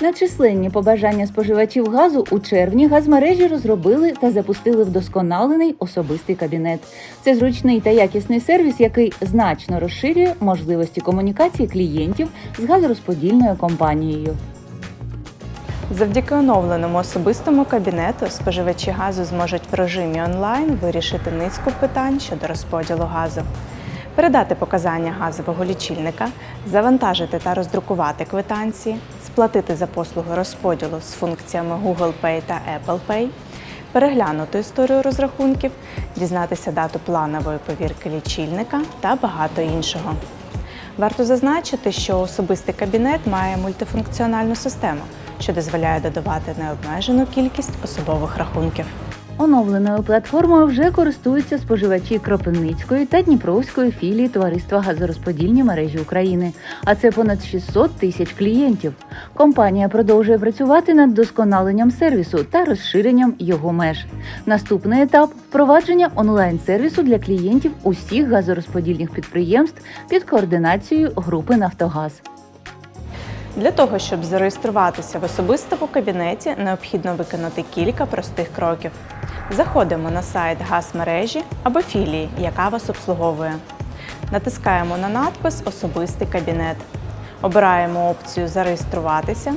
На численні побажання споживачів газу у червні газмережі розробили та запустили вдосконалений особистий кабінет. Це зручний та якісний сервіс, який значно розширює можливості комунікації клієнтів з газорозподільною компанією. Завдяки оновленому особистому кабінету споживачі газу зможуть в режимі онлайн вирішити низку питань щодо розподілу газу, передати показання газового лічильника, завантажити та роздрукувати квитанції, сплатити за послуги розподілу з функціями Google Pay та Apple Pay, переглянути історію розрахунків, дізнатися дату планової повірки лічильника та багато іншого. Варто зазначити, що особистий кабінет має мультифункціональну систему, що дозволяє додавати необмежену кількість особових рахунків. Оновленою платформою вже користуються споживачі Кропивницької та Дніпровської філії Товариства газорозподільні мережі України. А це понад 600 тисяч клієнтів. Компанія продовжує працювати над досконаленням сервісу та розширенням його меж. Наступний етап впровадження онлайн-сервісу для клієнтів усіх газорозподільних підприємств під координацією групи Нафтогаз. Для того, щоб зареєструватися в особистому кабінеті, необхідно виконати кілька простих кроків. Заходимо на сайт газмережі або філії, яка вас обслуговує. Натискаємо на надпис Особистий кабінет. Обираємо опцію Зареєструватися.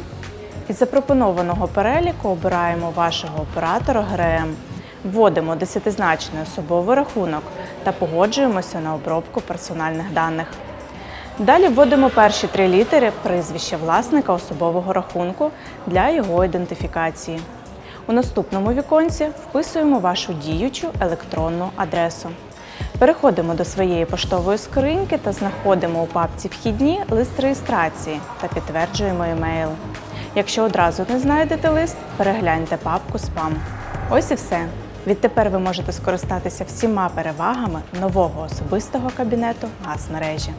Із запропонованого переліку обираємо вашого оператора ГРМ. Вводимо десятизначний особовий рахунок та погоджуємося на обробку персональних даних. Далі вводимо перші три літери прізвища власника особового рахунку для його ідентифікації. У наступному віконці вписуємо вашу діючу електронну адресу. Переходимо до своєї поштової скриньки та знаходимо у папці Вхідні лист реєстрації та підтверджуємо емейл. Якщо одразу не знайдете лист, перегляньте папку Спам. Ось і все. Відтепер ви можете скористатися всіма перевагами нового особистого кабінету газмережі.